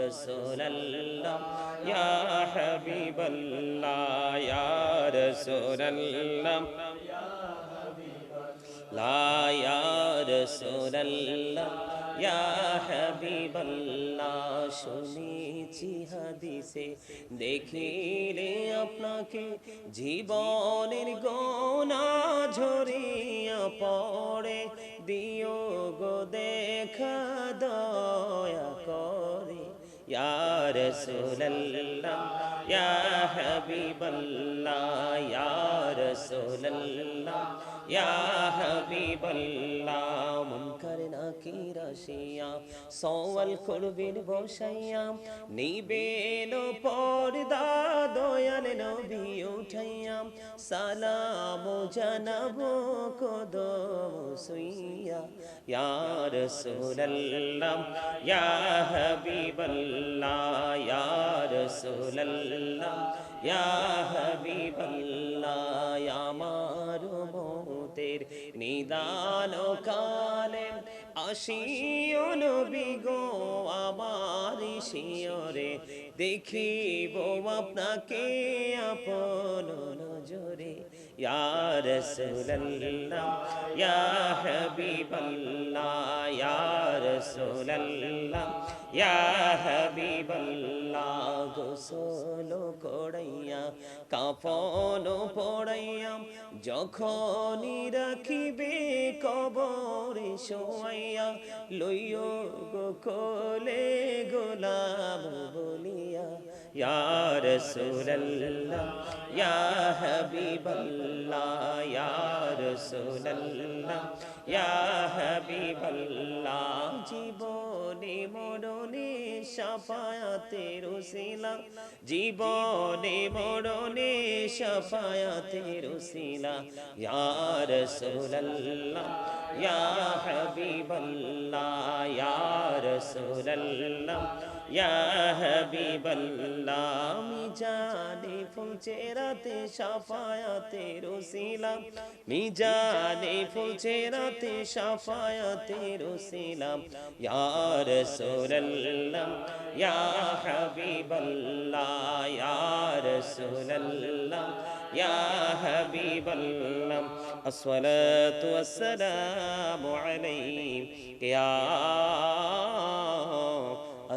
রসুল্লাহ ইয়া হাবিবাল্লাহ, ইয়া রসুল্লাহ লা ইয়া রসুল্লাহ ইয়া হাবিবাল্লাহ, শুনেছি হাদিসে, দেখিলে আপনাকে জীবনের গোনা ঝরিয়া পড়ে, দিও গো দেখা দয়া করে। ইয়া রাসূলুল্লাহ ইয়া হাবিবাল্লাহ ইয়া রাসূলুল্লাহ ইয়া হাবিবাল্লাহ মুনকার নাকির আসিয়া সওয়াল করবেন বসাইয়া নিবেন পর্দা দয়াল নবী উঠাইয়া সালাম জানাব কদম সুইয়া ইয়া রাসূলুল্লাহ ইয়া হাবিবাল্লাহ ইয়া রাসূলুল্লাহ ইয়া হাবিবাল্লাহ আমার মতের নিদান কালে আসিও নবী গো আমার শিওরে দেখিব আপনাকে আপন নজরে। ইয়ার রাসূলুল্লাহ ইয়া হাবিবাল্লাহ ইয়া রাসূলুল্লাহ ইয়া হাবিবাল্লাহ গোসল কড়াইয়া কাফন পড়াইয়া, যখনই রাখিবে কবরে শোয়াইয়া, লইও গো কোলে গোলাম বলিয়া, ইয়া রাসূলুল্লাহ, ইয়া হাবিবাল্লাহ, ইয়া রাসূলুল্লাহ ইয়া হাবিবাল্লাহ জীবনে মরণে সাফায়াতের ওসিলা জীবনে মরণে সাফায়াতের ওসিলা ইয়া রাসূলুল্লাহ ইয়া হাবিবাল্লাহ ইয়া রাসূলুল্লাহ। يا حبيب الله مجاني فل چهرات شفايا تيرو سيلا مجاني فل چهرات شفايا تيرو سيلا يا رسول الله يا حبيب الله يا رسول الله يا حبيب الله الصلاة والسلام عليك يا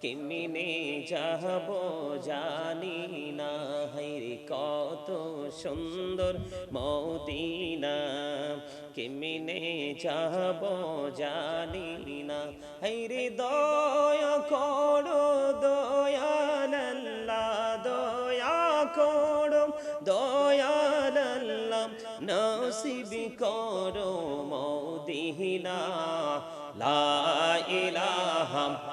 কেমিনে যাব জানি না। রে কত সুন্দর মদিনা। কেমিনে যাব জানি না। রে দয়া করো দয়াল্লা দয়া করো দয়াল্লাহ নসিব করো মদিনা। লা ইলাহা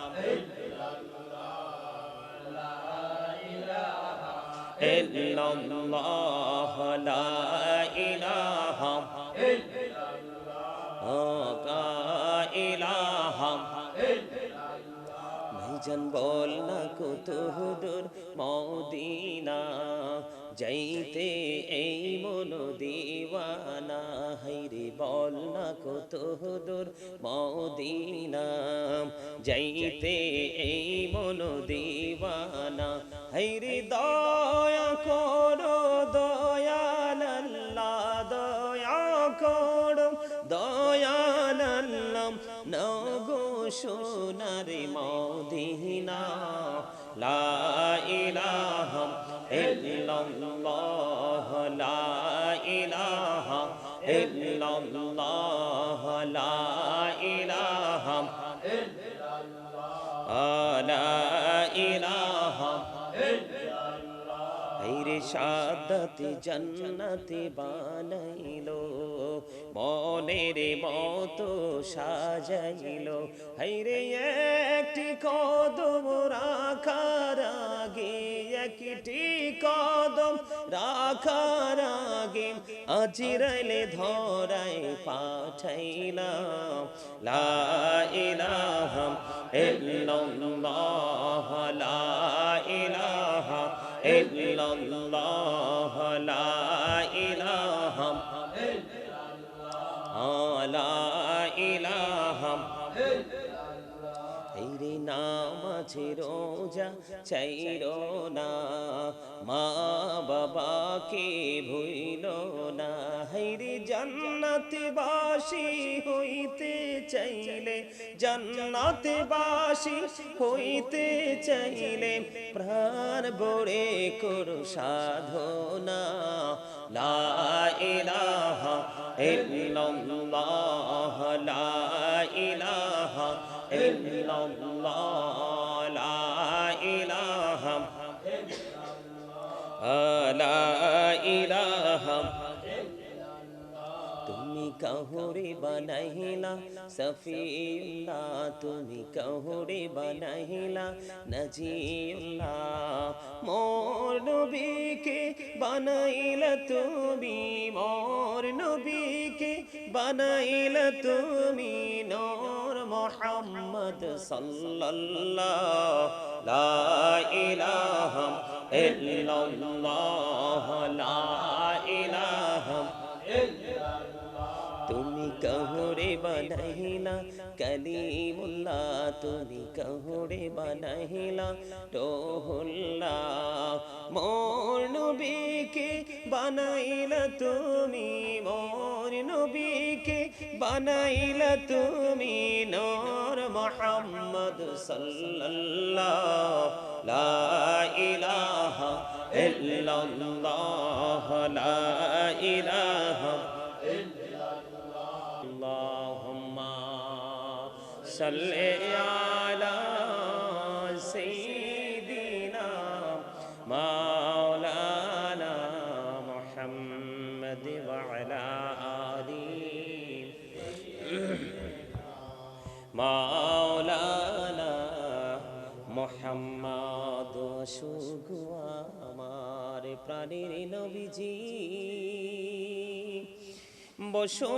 ইল্লাল্লাহ, লা ইলাহা ভাইজান বল না কত দূর মদিনা, যাইতে এই মন দিওয়ানা, হাইরে বল না কত দূর মদিনা, যাইতে এই মন দিওয়ানা হাইরে দয়া করো দয়াল আল্লাহ, দয়া করো দয়াল আল্লাহ। নগো সোনারে মদিনা, লা ইলাহা ইল্লাল্লাহ, লা ইলাহা ইল্লাল্লাহ। সাদাতে জান্নাতে বানাইলো, মনের মতো সাজাইলো। হাইরে একটি কদম রাখার আগে, একটি কদম রাখার আগে আজিরাইলে ধরায় পাঠাইলাম। লা ইলাহা ইল্লাল্লাহ, লা ইলাহা ইল্লাল্লাহ লা তেরে নাম রোজা, চাইরো না। মা বাবাকে ভুইল না। হাইরে জান্নাতে বাসি হইতে চাইলে জান্নাতে বাসি হইতে চাইলে প্রাণ বড়ে করো সাধনা। লা ইলাহা ইল্লাল্লাহ, লা লা ইলাহা তুমি কাহুরে বানাইলা সফিউল্লাহ তুমি কাহুরে বানাইলা নজিউল্লাহ মোর নবীকে বানাইলা তুমি, মোর নবীকে বানাইলা তুমি নূর মোহাম্মদ সাল্লাল্লাহ। লা ইলাহা ইল্লাল্লাহ লা ইলাহা। তুমি কহুরে বানাইলা কলিমুল্লাহ, তুমি কহুরে বানাইলা। রোহুল্লাহ, মোর নবীকে বানাইলা তুমি, মোর নবীকে বানাইলা তুমি নূর মোহাম্মদ সাল্লাল্লাহ লা ইলাহা ইল্লাল্লাহ, লা ইলাহা صل على سيدنا مولانا محمد وعلى آله مولانا মোহাম্মদ সুগু আমার প্রাণের নবীজি বসো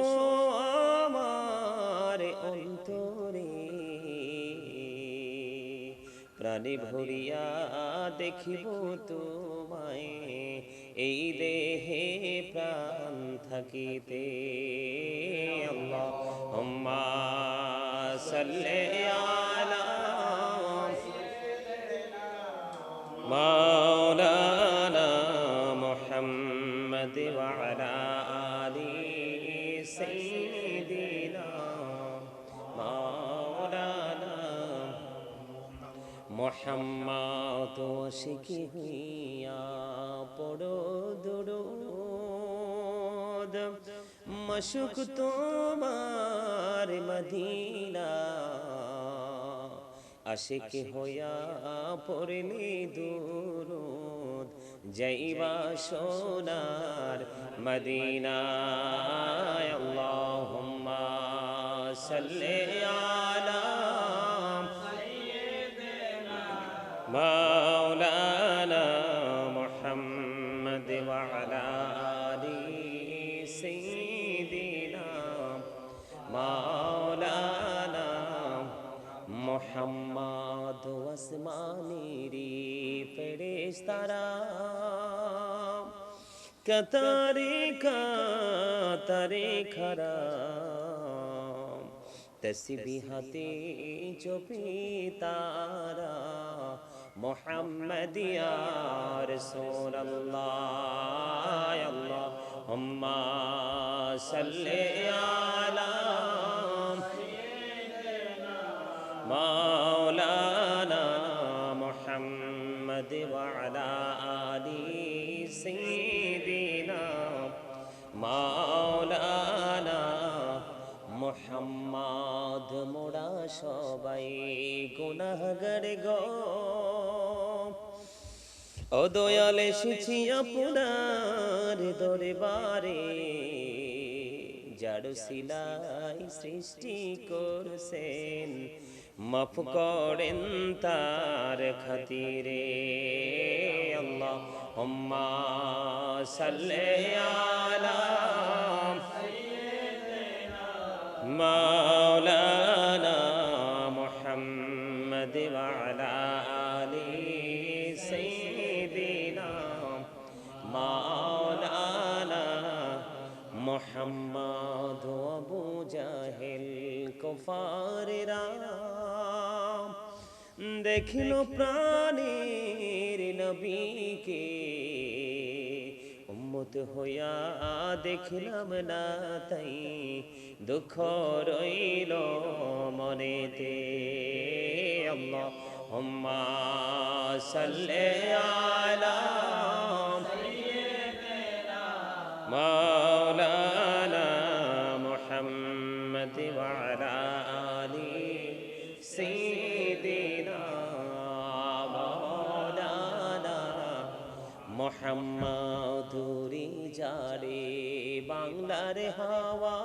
দেখিব তোমায় এই দেহে প্রাণ থাকিতে আল্লাহুম্মা সাল্লি আলা মাওলানা মুহাম্মদ ওয়া আলা আলি তো শিখিয়া পড়ো দুরুদ। মশুক তোমার মদিনা, আশিক হইয়া পড়লে দুরুদ যাইবা সোনার মদিনা আল্লাহুম্মা সাল্লি আলা সাইয়্যিদিনা طرح کا تاریخ کھرا تسبیحاتی جو تارا محمد یا رسول اللہ اللہم صلی علی سیدنا মোহাম্মদ, মোরা সবাই গুনাহগার গো। ও দয়াল, এসেছি আপনার দরবারে। যার সিলাই সৃষ্টি করছেন, মাফ করেন তার খাতিরে। আল্লাহ হুম্মা সাল্লি আলা مولانا محمد وعلى آل سيدنا مولانا محمد أبو جهل كفار রাম দেখিল প্রাণীর নবীকে উন্মত হইয়া দেখলাম না তাই দুঃখ রইল মনেতে আল্লাহুম্মা সাল্লি আলা সাইয়্যিদিনা মাওলানা মুহাম্মদ ওয়া আলা আলি সাইয়্যিদিনা মাওলানা মুহাম্মদ রে হাওয়া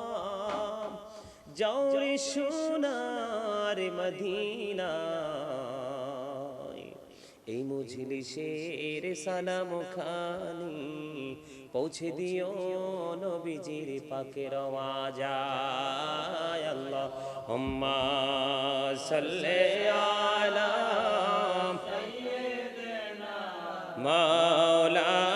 যাও রে সোনার মদিনা এই মুজলিসের সালাম খানি পৌঁছে দিও নবীজির পাকের আওয়াজায় আল্লাহ, হুম্মা সাল্লি আলা মাওলা মাওলানা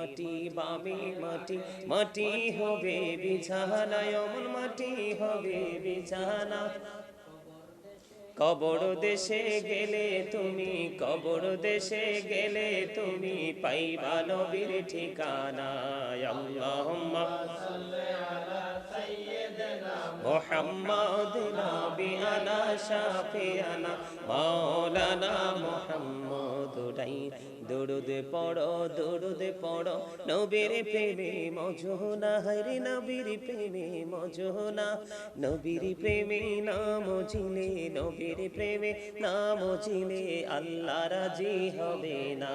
মাটি, বামে মাটি মাটি হবে বিছানা অমন মাটি হবে বিছানা। কবর দেশে গেলে তুমি, কবর দেশে গেলে তুমি পাইবা নবীর ঠিকানা আল্লাহুম্মা মোহাম্মদ নবিয়ানা শাফিয়ানা মাওলানা মোহাম্মদ রাই দরুদ পড়ো দরুদ পড়ো, নবীর প্রেমে মজনা হরে নবীর প্রেমে মজনা নবীর প্রেমে নাম চিলে নবীর প্রেমে নাম চিলে আল্লাহ রাজি হবে না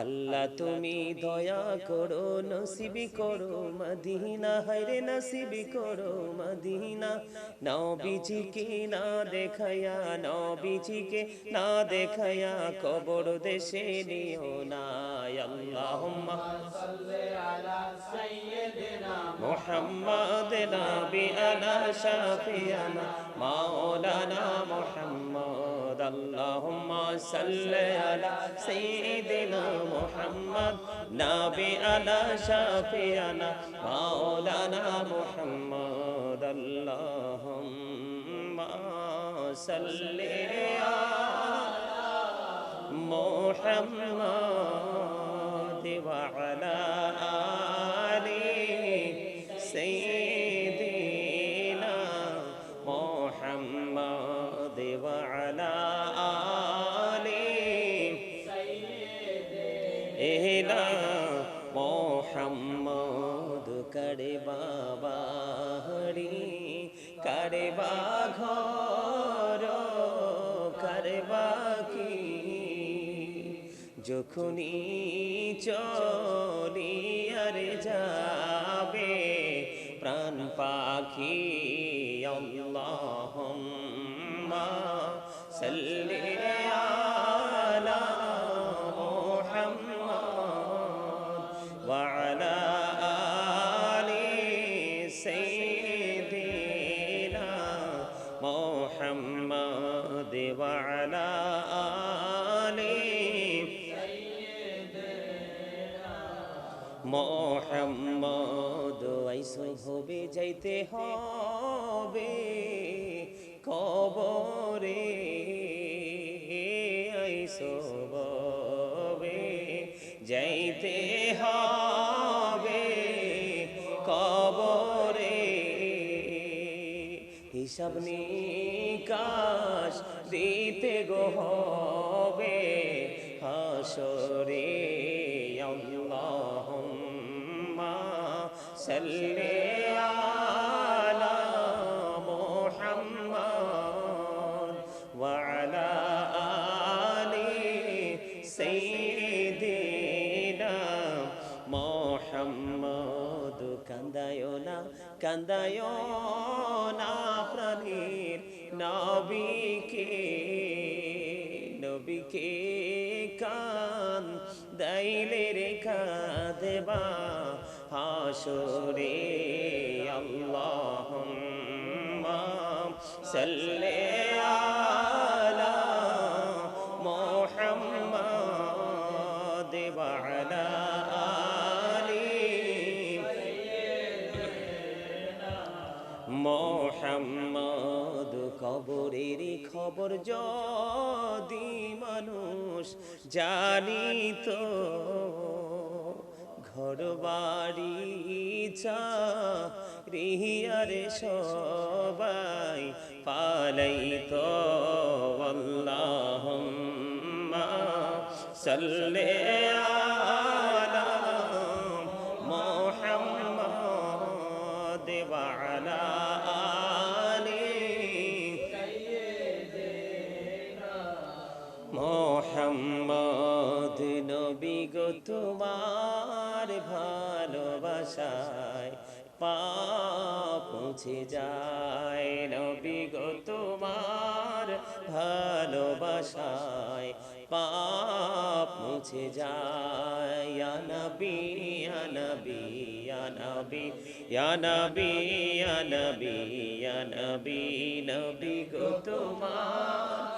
আল্লাহ তুমি দয়া করো, নসিবি করো মদিনা হরে নসিবি করো মদিনা। নবীজিকে না দেখায়া, নবীজিকে না দেখায়া কবর দেশে নিও না আল্লাহ মোহাম্মদ নবী আলা শাফিয়ানা, মাওলানা মোহাম্মদ محمد اللهم صل على سيدنا محمد نبينا شافينا مولانا محمد اللهم صل على محمد وعلى آل سيدنا যখনই চলি আর যাবে প্রাণ পাখি যাইতে হবে কবরে। হবে যাইতে হবে কবরে। হিসাব নিকাশ দিতে গো হবে হাসরে। আল্লাহুম্মা সাল্লি কান্দায় না প্রাণীর নবীকে নবীকে কান দাইলে রেখা দেবা হাসরে আল্লাহ সাল্লি খবর যদি মানুষ জানিত ঘর বাড়ি চা রিহিয়ারে সবাই পালাইত। আল্লাহুম্মা সাল্লি আলা মোহাম্মদ নবী গো তোমার ভালোবাসায় পাপ মুছে যায়। নবী গো তোমার ভালোবাসায় পাপ মুছে যায়। নবী নবী নবী নবী নবী নবী নবী গো তোমার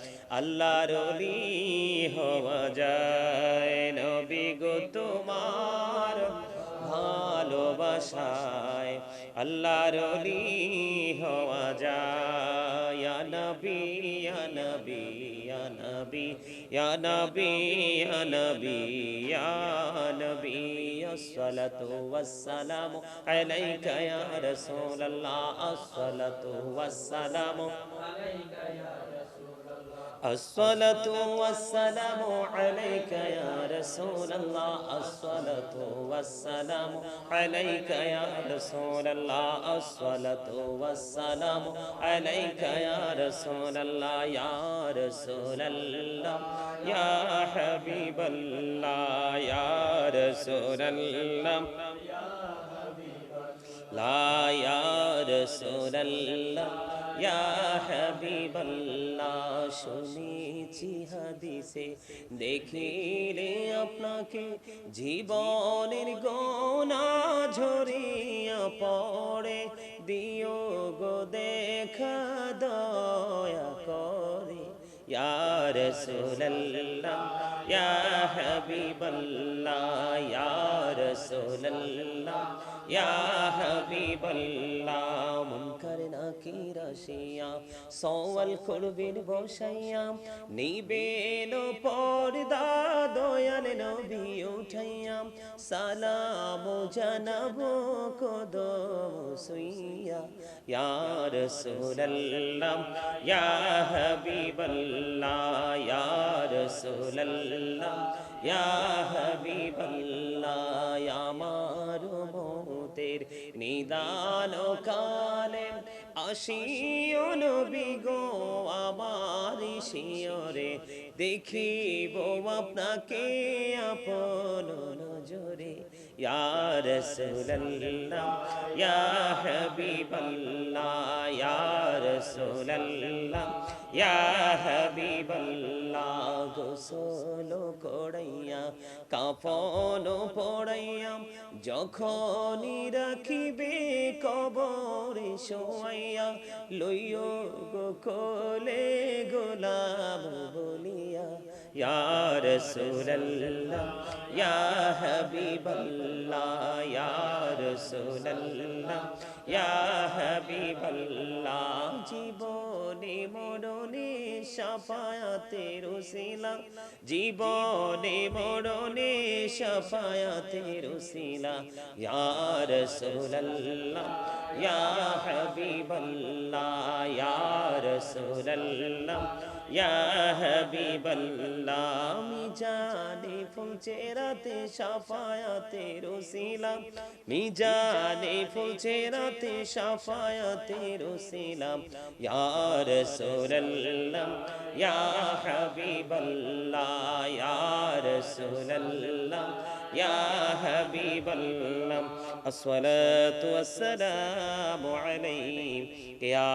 আল্লাহর অলি হওয়া যায় নবী গো তোমার ভালোবাসায় আল্লাহর অলি হওয়া যায় ইয়া নবী ইয়া নবী ইয়া নবী ইয়া নবী ইয়া নবী ইয়া নবী الصلاة والسلام عليك يا رسول الله الصلاة والسلام الصلاة والسلام عليك يا رسول الله. الصلاة والسلام عليك يا رسول الله. الصلاة والسلام عليك يا رسول الله. يا رسول الله. يا حبيب الله. يا رسول الله. لا يا رسول الله. ইয়া হাবিবাল্লাহ, শুনেছি হাদিসে। দেখিলে আপনাকে জীবনের গোনা ঝরিয়া পড়ে। দিও গো দেখা দয়া করে। ইয়া রাসূলুল্লাহ, ইয়া হাবিবাল্লাহ, ইয়া রাসূলুল্লাহ, ইয়া হাবিবাল্লাহ আসিয়া সওয়াল করবেন বসাইয়া, নিবেন পর্দা দয়াল নবী উঠাইয়া, সালাম জানাব কদম সুইয়া ইয়া রাসূলুল্লাহ, ইয়া হাবিবাল্লাহ, ইয়া রাসূলুল্লাহ, ইয়া হাবিবাল্লাহ আমার মতের নিদান কালে আসিও নবী গো, আমার শিয়রে দেখিব আপনাকে আপন নজরে। ইয়া রাসূলুল্লাহ, ইয়া হাবিবাল্লাহ, ইয়া রাসূলুল্লাহ, ইয়া হাবিবাল্লাহ গোসল করাইয়া, কাফন পড়াইয়া যখনই রাখিবে কবরে শোয়াইয়া, লইও গো কোলে গোলাম বলিয়া, ইয়া রাসূলুল্লাহ, ইয়া হাবিবাল্লাহ, ইয়া রাসূলুল্লাহ, ইয়া হাবিবাল্লাহ, জীবনে মরণে সাফায়াতের উসিলা জীবনে মরণে সাফায়াতের উসিলা ইয়া রাসূলুল্লাহ ইয়া হাবিবাল্লাহ ইয়া রাসূলুল্লাহ। ইয়া হাবিবাল্লাহ আমি জানি পৌঁছে রাতে সাফায়াতের উসিলা মিজানে পৌঁছে রাতে সাফায়াতের উসিলা ইয়া রাসূলুল্লাহ ইয়া হাবিবাল্লাহ ইয়া রাসূলুল্লাহ ইয়া হাবিবাল্লাহ الصلاة والسلام عليك يا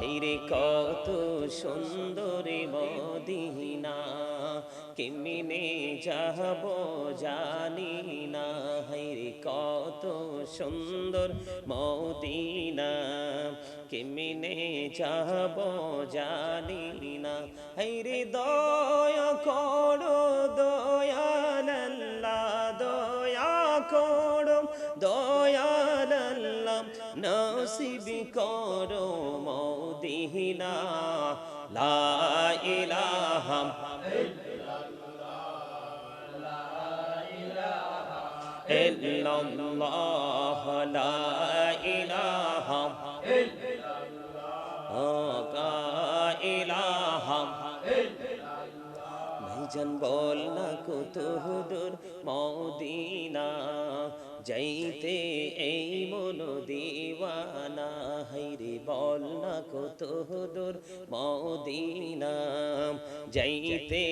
হিরে কত সুন্দরী মদিনা, কেমিনে যাব জানি না। হিরে কত সুন্দর মদিনা, কেমিনে যাব জানি না। হিরে দয়া করো দয়াল্লাহ দয়া করো দয়াল্লাহ নসিব করো মদিনা লা ইলাহা ইল্লাল্লাহ লা ইলাহা ভাইজান বল না কত দূর মদিনা। যাইতে এই মন দিওয়ানা, হাইরে বল না কত দূর মদিনা। যাইতে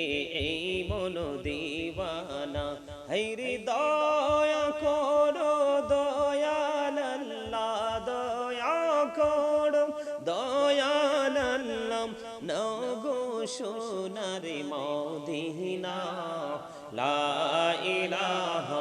এই মন দিওয়ানা, হাইরে দয়া করো দয়াল্লাহ দয়া করো দয়াল্লাহ নগো সোনারে মদিনা, লা ইলাহা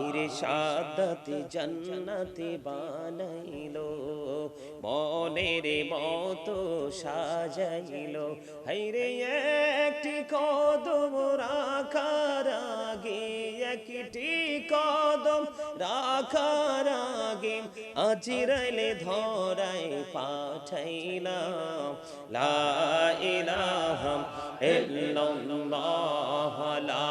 হাইরে সাদাতে জান্নাতে বানাইলো, মনের মতো সাজাইলো। হাইরে একটি কদম রাখার আগে, একটি কদম রাখার আগে আজিরাইলে ধরাই পাঠাইলাম। লা ইলাহা ইল্লাল্লাহ, লা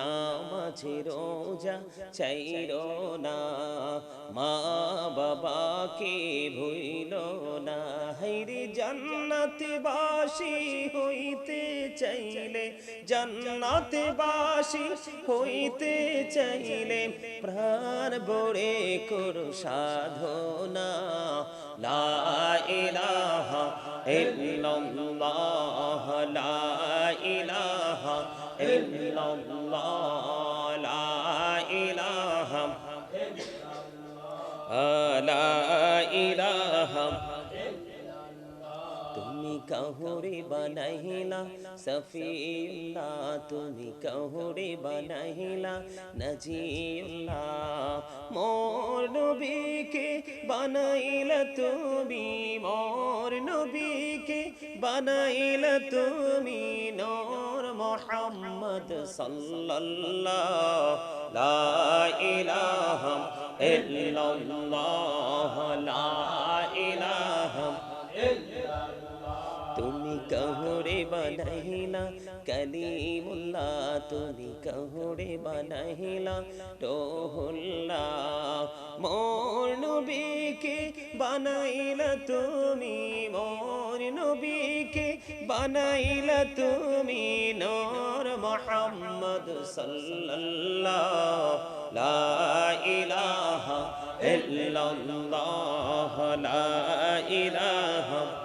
হেরে নাম রোজা চাইরো না। মা বাবাকে ভুইল না। হেরে জান্নাতে বাসি হইতে চাইলে জান্নাতে বাসি হইতে চাইলে প্রাণ বড়ে করো সাধনা। লা ইলাহা ইল্লাল্লাহ, লা ইলাহা ইল্লাল্লাহ। লা ইলাহা তুমি কাহুরে বানাইলা, সফিউল্লাহ। তুমি কাহুরে বানাইলা, নজিউল্লাহ। মোর নবীকে বানাইলা তুমি, মোর নবীকে বানাইলা তুমি, নূর মোহাম্মদ সাল্লাল্লাহ। লা ইলাহা ইল্লাল্লাহ লা ইলাহা। তুমি কহুরে বানাইলা কলিমুল্লাহ, তুমি কহুরে বানাইলা। রোহুল্লাহ, মোর নবীকে বানাইলা তুমি, মোর নবীকে বানাইলা তুমি নূর মোহাম্মদ সাল্লাল্লাহ লা ইলাহা ইল্লাল্লাহ, লা ইলাহা